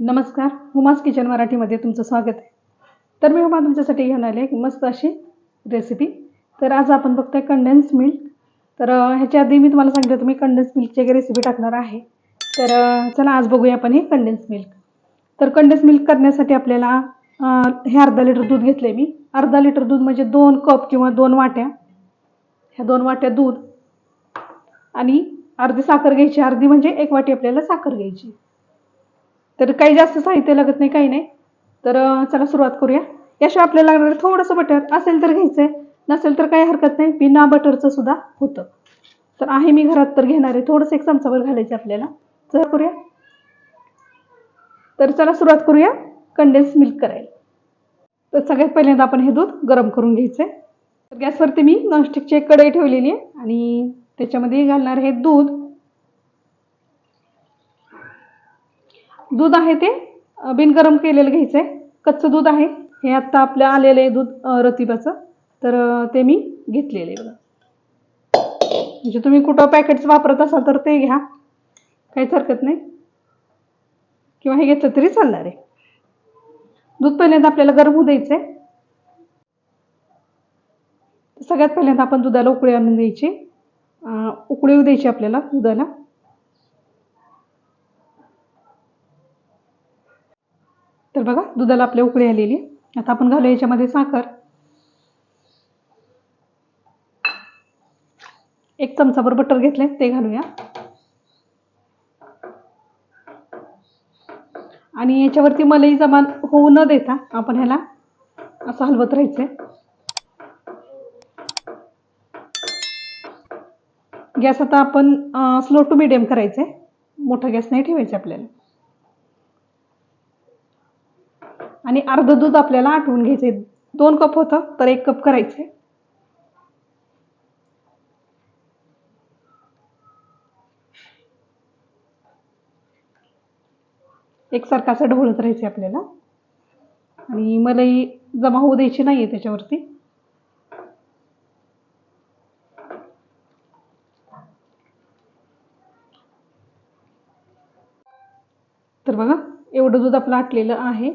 नमस्कार hummus kitchen मराठीमध्ये तुमचं स्वागत आहे. तर मी हुमा तुमच्यासाठी घेऊन आले एक मस्त अशी रेसिपी तर आज आपण बघतोय कंडेन्स मिल्क तर ह्याच्या आधी मी तुम्हाला सांगितलं तुम्ही कंडेन्स मिल्कची एक रेसिपी टाकणार आहे. तर चला आज बघूया आपण हे कंडेन्स मिल्क तर कंडेन्स मिल्क करण्यासाठी आपल्याला हे अर्धा लिटर दूध घेतले मी. अर्धा लिटर दूध म्हणजे दोन कप किंवा दोन वाट्या. ह्या दोन वाट्या दूध. आणि अर्धी साखर घ्यायची. अर्धी म्हणजे एक वाटी आपल्याला साखर घ्यायची. तर काही जास्त साहित्य लागत नाही काही नाही. तर चला सुरुवात करूया. याशिवाय आपल्याला लागणार थोडंसं बटर असेल तर घ्यायचं आहे नसेल तर काही हरकत नाही. बिना बटरचं सुद्धा होतं. तर आहे मी घरात तर घेणार आहे थोडंसं एक चमचाभर घालायचं आपल्याला. चला करूया. तर चला सुरुवात करूया. कंडेन्स मिल्क करायला. तर सगळ्यात पहिल्यांदा आपण हे दूध गरम करून घ्यायचं आहे तर गॅसवरती मी नॉनस्टिकची एक कढई ठेवलेली आहे आणि त्याच्यामध्ये घालणार हे दूध. दूध आहे ते? बिनगरम केलेलं घ्यायचं आहे कच्चं दूध आहे. हे आत्ता आपल्या आलेलं आहे दूध रतिबाचं. तर ते मी घेतलेलं आहे बघा. म्हणजे तुम्ही कुठं पॅकेट्स वापरत असाल तर ते घ्या. काहीच हरकत नाही. किंवा हे घेतलं तरी चालणार आहे. दूध पहिल्यांदा आपल्याला गरम होऊ द्यायचं आहे सगळ्यात पहिल्यांदा आपण दुधाला उकळी आणून द्यायची. उकळी येऊ द्यायची आपल्याला दुधाला. तर बघा दुधाला आपल्या उकळी आलेली आता आपण घालू याच्यामध्ये साखर. एक चमचाभर बटर घेतले ते घालूया. आणि याच्यावरती मलई जमा होऊ न देता आपण ह्याला असं हलवत राहायचंय. गॅस आता आपण स्लो टू मिडियम करायचंय. मोठा गॅस नाही ठेवायचा आपल्याला. आणि अर्ध दूध आपल्याला आटवून घ्यायचे दोन कप होतं तर एक कप करायचे एकसारखा असं ढवळत राहायचे आपल्याला. आणि मलाही जमा होऊ द्यायची नाही आहे त्याच्यावरती. तर बघा एवढं दूध आपलं आटलेलं आहे.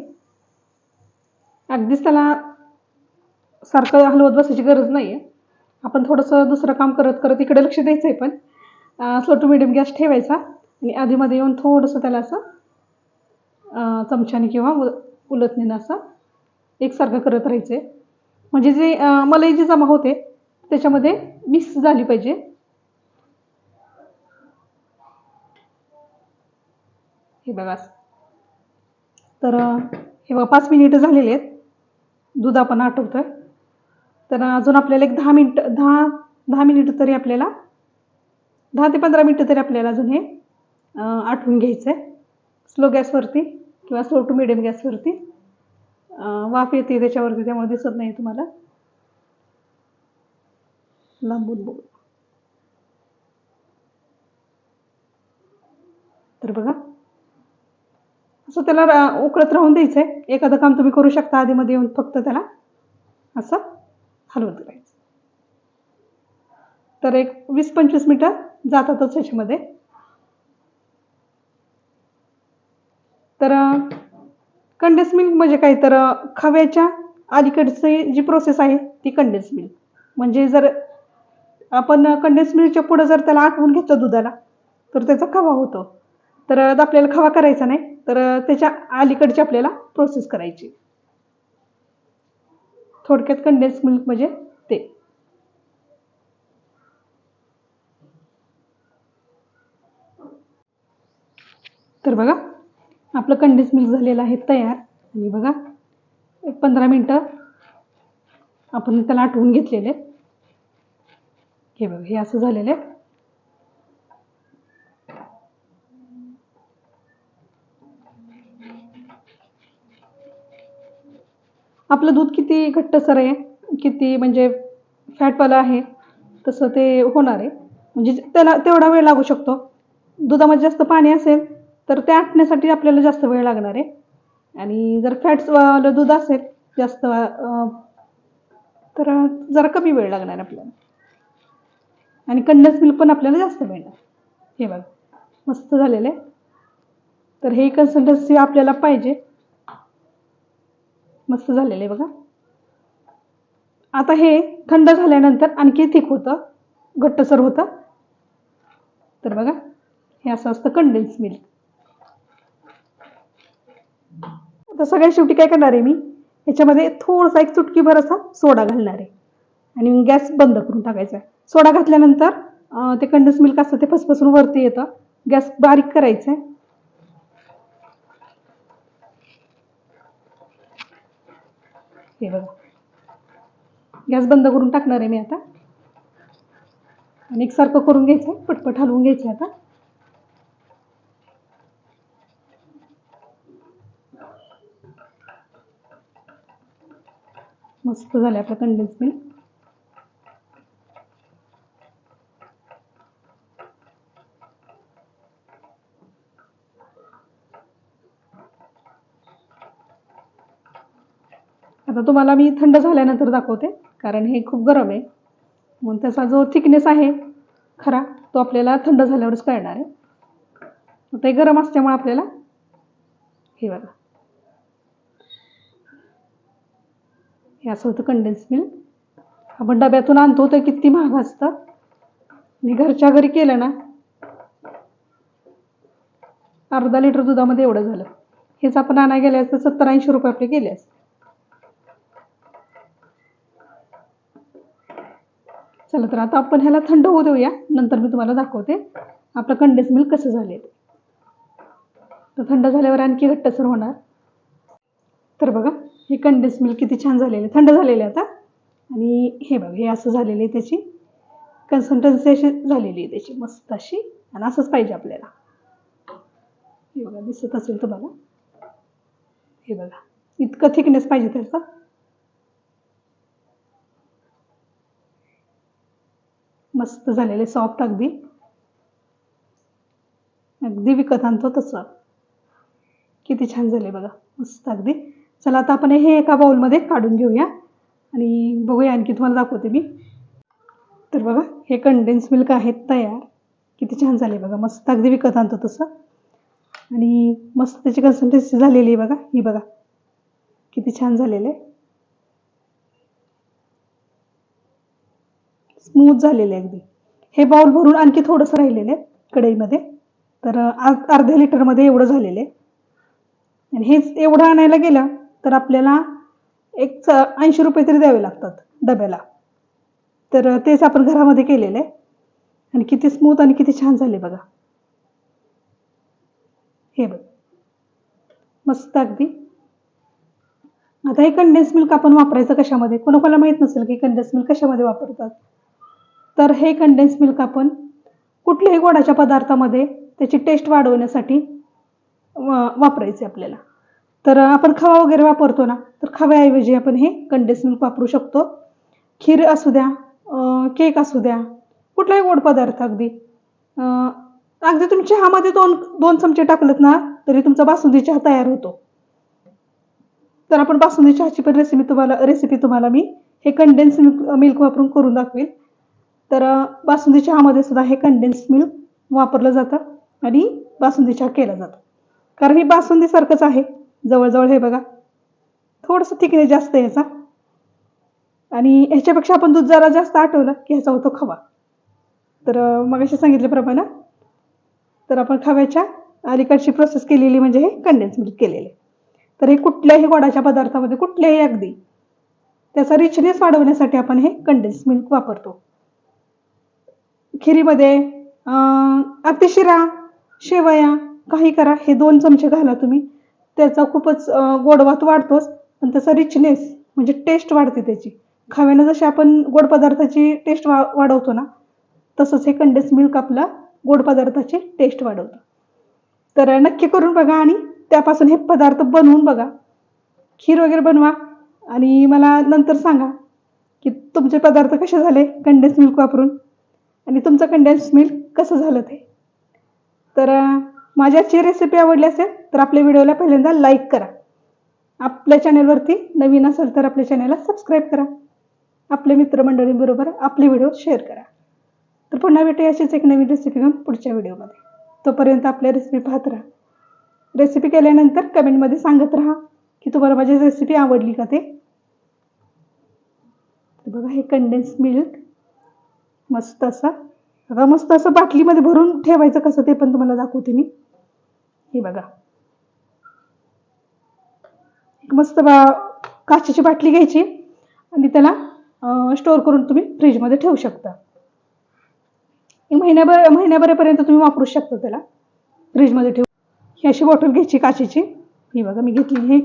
अगदीच त्याला सारखं हलवत बसायची गरज नाही आहे आपण थोडंसं दुसरं काम करत करत इकडे लक्ष द्यायचं आहे पण स्लो टू मिडियम गॅस ठेवायचा आणि आधीमध्ये येऊन थोडंसं त्याला असं चमच्याने किंवा उ उलटणीनं असं एकसारखं करत राहायचं आहे म्हणजे जे मलाई जी जमा होते त्याच्यामध्ये मिक्स झाली पाहिजे. हे बघा. तर हे बघा पाच मिनिटं झालेले आहेत. दूध आपण आटवतोय तर अजून आपल्याला एक दहा मिनटं दहा दहा मिनिटं तरी आपल्याला दहा ते पंधरा मिनिटं तरी आपल्याला अजून हे आठवून घ्यायचं आहे स्लो गॅसवरती किंवा स्लो टू मिडियम गॅसवरती वाफ येते त्याच्यावरती त्यामुळे दिसत नाही तुम्हाला. लांबून बोल. तर बघा असं त्याला उकळत राहून द्यायचं आहे एखादं काम तुम्ही करू शकता आधीमध्ये येऊन फक्त त्याला असं हलवत राहायचं तर एक वीस पंचवीस मिनटं जातातच ह्याच्यामध्ये. तर कंडेन्स मिल्क म्हणजे काय? तर खव्याच्या अलीकडची जी प्रोसेस आहे ती कंडेन्स मिल्क म्हणजे जर आपण कंडेन्स मिल्कच्या पुढं जर त्याला आठवून घेतलं दुधाला तर त्याचा खवा होतो. तर आपल्याला खवा करायचा नाही. तर त्याच्या अलीकडची आपल्याला प्रोसेस करायची. थोडक्यात कंडेन्स मिल्क म्हणजे ते. तर बघा आपलं कंडेन्स मिल्क झालेलं आहे तयार. आणि बघा एक पंधरा मिनटं आपण त्याला आटवून घेतलेले. हे बघा हे असं झालेलं आहे. आपलं दूध किती घट्टसर आहे? किती म्हणजे फॅटवालं आहे? तसं ते होणार आहे. म्हणजे त्याला तेवढा वेळ लागू शकतो. दुधामध्ये जास्त पाणी असेल तर ते आटण्यासाठी आपल्याला जास्त वेळ लागणार आहे. आणि जर फॅट्सवालं दूध असेल जास्त तर जरा कमी वेळ लागणार आहे आपल्याला. आणि कंडेन्स मिल्क पण आपल्याला जास्त मिळणार हे बघा मस्त झालेलं आहे. तर हे कन्सल्टन्सी आपल्याला पाहिजे. मस्त झालेलं आहे बघा. आता हे थंड झाल्यानंतर आणखी थिक होतं घट्टसर होतं. तर बघा हे असं असतं कंडेन्स मिल्क आता सगळ्या शेवटी काय करणार आहे मी? याच्यामध्ये थोडासा एक चुटकीभर असा सोडा घालणार आहे. आणि गॅस बंद करून टाकायचा आहे. सोडा घातल्यानंतर ते कंडेन्स मिल्क असतं ते फसफसून वरती येतं. गॅस बारीक करायचा आहे. हे बघा. गॅस बंद करून टाकणार आहे मी आता. आणि एकसारखं करून घ्यायचं आहे. पटपट हलवून घ्यायचं आता. मस्त झालं आपलं कंडेन्स मिल्क आता तुम्हाला मी थंड झाल्यानंतर दाखवते कारण हे खूप गरम आहे. म्हणून त्याचा जो थिकनेस आहे खरा तो आपल्याला थंड झाल्यावरच कळणार आहे. ते गरम असल्यामुळे आपल्याला हे बघा. हे असं होतं कंडेन्स मिल्क आपण डब्यातून आणतो तर किती महाग असतं. मी घरच्या घरी केलं ना अर्धा लिटर दुधामध्ये एवढं झालं. हेच आपण आणायला गेल्यास तर सत्तर ऐंशी रुपये आपले गेले असते. चला तर आता आपण ह्याला थंड होऊ देऊया. नंतर मी तुम्हाला दाखवते. आपलं कंडेन्स मिल्क कसं झाले ते. तर थंड झाल्यावर आणखी घट्टसर होणार. तर बघा हे कंडेन्स मिल्क किती छान झालेले थंड झालेले आता. आणि हे बघा हे असं झालेलं आहे त्याची. कन्सिस्टन्सी अशी झालेली आहे त्याची. मस्त अशी. आणि असंच पाहिजे आपल्याला. हे बघा दिसत असेल तुम्हाला. हे बघा इतकं थिकनेस पाहिजे त्याचा. मस्त झालेले सॉफ्ट अगदी. अगदी विकत आणतो तसं. किती छान झाले बघा मस्त अगदी. चला आता आपण हे एका बाउलमध्ये काढून घेऊया. आणि बघूया आणखी तुम्हाला दाखवते मी. तर बघा हे कंडेन्स मिल्क आहेत तयार. किती छान झाले बघा मस्त अगदी विकत आणतो तसं. आणि मस्त त्याची कन्सिस्टन्सी झालेली आहे बघा ही बघा. किती छान झालेलं. आहे स्मूथ झालेले अगदी. हे बाउल भरून आणखी थोडंसं राहिलेलं आहे कढईमध्ये. तर अर्ध्या लिटरमध्ये एवढं झालेलं. आहे आणि हेच एवढं आणायला गेलं तर आपल्याला एक ऐंशी रुपये तरी द्यावे लागतात डब्याला. तर तेच आपण घरामध्ये केलेलं. आहे आणि किती स्मूथ आणि किती छान झाले बघा. हे बघ. मस्त अगदी. आता हे कंडेन्स मिल्क आपण वापरायचं कशामध्ये? कोणाकोणाला माहीत नसेल की कंडेन्स मिल्क कशामध्ये वापरतात? तर हे कंडेन्स मिल्क आपण कुठल्याही गोडाच्या पदार्थामध्ये त्याची टेस्ट वाढवण्यासाठी वापरायचे आपल्याला. तर आपण खवा वगैरे वापरतो ना तर खव्याऐवजी आपण हे कंडेन्स मिल्क वापरू शकतो. खीर असू द्या केक असू द्या कुठलाही गोड पदार्थ अगदी. अगदी तुम्ही चहामध्ये दोन दोन चमचे टाकलेत ना तरी तुमचा बासुंदी चहा तयार होतो. तर आपण बासुंदी चहाची पण रेसिपी तुम्हाला रेसिपी तुम्हाला मी हे कंडेन्स मिल्क मिल्क वापरून करून दाखवेल. तर बासुंदी चहामध्ये सुद्धा हे कंडेन्स मिल्क वापरलं जातं आणि बासुंदी चहा केला जातो. कारण ही बासुंदीसारखंच आहे जवळजवळ हे बघा. थोडंसं थिकनेस जास्त आहे आणि ह्याच्यापेक्षा आपण दूध जरा जास्त आठवलं की ह्याचा होतो खवा. तर मग असे सांगितल्याप्रमाणे तर आपण खव्याच्या अलीकडची प्रोसेस केलेली म्हणजे हे कंडेन्स मिल्क केलेले तर हे कुठल्याही गोडाच्या पदार्थामध्ये कुठल्याही अगदी त्याचा रिचनेस वाढवण्यासाठी आपण हे कंडेन्स मिल्क वापरतो. खिरीमध्ये अं, अगदी शिरा शेवया काही करा. हे दोन चमचे घाला तुम्ही. त्याचा खूपच गोडवात वाढतोच. पण त्याचा रिचनेस म्हणजे टेस्ट वाढते त्याची. खाव्यानं जशी आपण गोड पदार्थाची टेस्ट वा वाढवतो ना तसंच हे कंडेन्स मिल्क आपला गोड पदार्थाची टेस्ट वाढवतं. तर नक्की करून बघा आणि त्यापासून हे पदार्थ बनवून बघा. खीर वगैरे बनवा. आणि मला नंतर सांगा की तुमचे पदार्थ कसे झाले कंडेन्स मिल्क वापरून? आणि तुमचं कंडेन्स मिल्क कसं झालं ते? तर माझ्याची रेसिपी आवडली असेल तर आपल्या व्हिडिओला पहिल्यांदा लाईक करा. आपल्या चॅनलवरती नवीन असेल तर आपल्या चॅनलला सबस्क्राईब करा. आपल्या मित्रमंडळींबरोबर आपले व्हिडिओ शेअर करा. तर पुन्हा भेटूया अशीच एक नवीन रेसिपी घेऊन पुढच्या व्हिडिओमध्ये. तोपर्यंत आपल्या रेसिपी पाहत राहा. रेसिपी केल्यानंतर कमेंटमध्ये सांगत राहा की तुम्हाला माझी रेसिपी आवडली का ते? बघा हे कंडेन्स मिल्क मस्त असं. आता मस्त असं बाटलीमध्ये भरून ठेवायचं कसं ते पण तुम्हाला दाखवते मी. हे बघा. एक मस्त बा काचेची बाटली घ्यायची आणि त्याला स्टोअर करून तुम्ही फ्रीजमध्ये ठेवू शकता. महिन्याभर महिन्याभरापर्यंत तुम्ही वापरू शकता त्याला. फ्रीजमध्ये ठेवू ही अशी बॉटल घ्यायची काचेची. ही बघा मी घेतली हे.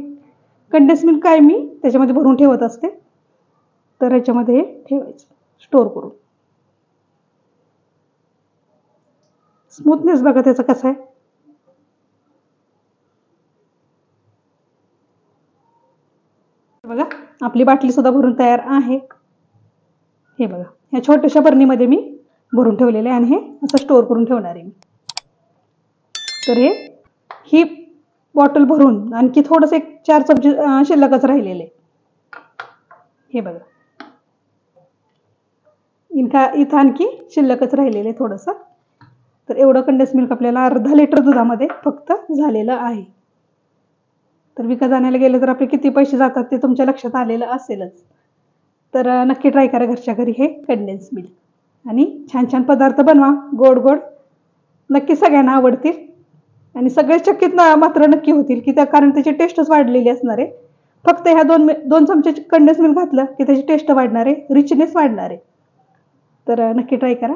कंडेन्स मिल्क काय मी त्याच्यामध्ये भरून ठेवत असते. तर याच्यामध्ये हे ठेवायचं. स्टोअर करून. स्मूथनेस बघा त्याचा कसा आहे. बघा आपली बाटली सुद्धा भरून तयार आहे. हे बघा या छोट्याशा बरणीमध्ये मी भरून ठेवलेले आहे आणि हे असं स्टोअर करून ठेवणार आहे मी. तर हे ही बॉटल भरून आणखी थोडंसं एक चार चमचे शिल्लकच राहिलेले. हे बघा. इनका इथं आणखी शिल्लकच राहिलेले थोडंसं. तर एवढं कंडेन्स मिल्क आपल्याला अर्धा लिटर दुधामध्ये फक्त झालेलं आहे. तर विकत आणायला गेलं तर आपले किती पैसे जातात ते तुमच्या लक्षात आलेलं असेलच. तर नक्की ट्राय करा घरच्या घरी हे कंडेन्स मिल्क आणि छान छान पदार्थ बनवा गोड गोड. नक्की सगळ्यांना आवडतील. आणि सगळे चक्कीत ना मात्र नक्की होतील की त्या कारण त्याची टेस्टच वाढलेली असणार आहे. फक्त ह्या दोन दोन चमचे कंडेन्स मिल्क घातलं की त्याची टेस्ट वाढणार आहे रिचनेस वाढणार आहे. तर नक्की ट्राय करा.